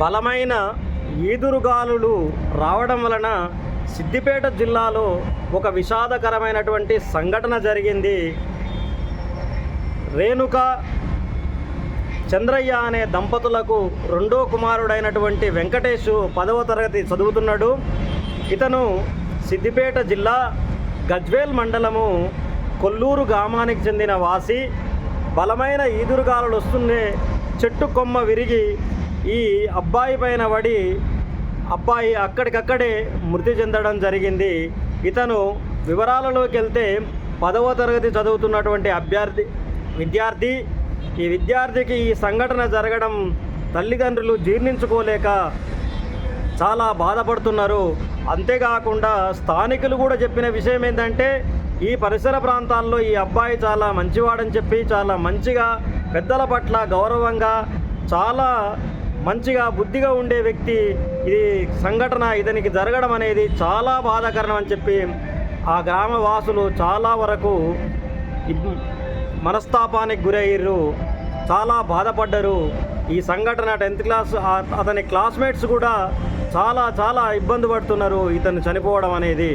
బలమైన ఈదురుగాలులు రావడం వలన సిద్దిపేట జిల్లాలో ఒక విషాదకరమైనటువంటి సంఘటన జరిగింది. రేణుక చంద్రయ్య అనే దంపతులకు రెండో కుమారుడైనటువంటి వెంకటేష్ పదవ తరగతి చదువుతున్నాడు. ఇతను సిద్దిపేట జిల్లా గజ్వేల్ మండలము కొల్లూరు గ్రామానికి చెందిన వాసి. బలమైన ఈదురుగాలులు వస్తుండే చెట్టు కొమ్మ విరిగి ఈ అబ్బాయి పైన పడి అబ్బాయి అక్కడికక్కడే మృతి చెందడం జరిగింది. ఇతను వివరాలలోకి వెళ్తే పదవ తరగతి చదువుతున్నటువంటి అభ్యర్థి విద్యార్థి. ఈ విద్యార్థికి ఈ సంఘటన జరగడం తల్లిదండ్రులు జీర్ణించుకోలేక చాలా బాధపడుతున్నారు. అంతేకాకుండా స్థానికులు కూడా చెప్పిన విషయం ఏంటంటే ఈ పరిసర ప్రాంతాల్లో ఈ అబ్బాయి చాలా మంచివాడని చెప్పి చాలా మంచిగా పెద్దల పట్ల గౌరవంగా చాలా మంచిగా బుద్ధిగా ఉండే వ్యక్తి ఇది సంఘటన ఇతనికి జరగడం అనేది చాలా బాధాకరం అని చెప్పి ఆ గ్రామ వాసులు చాలా వరకు మనస్తాపానికి గురయ్యారు చాలా బాధపడ్డారు. ఈ సంఘటన టెన్త్ క్లాస్ అతని క్లాస్మేట్స్ కూడా చాలా చాలా ఇబ్బంది పడుతున్నారు ఇతను చనిపోవడం అనేది.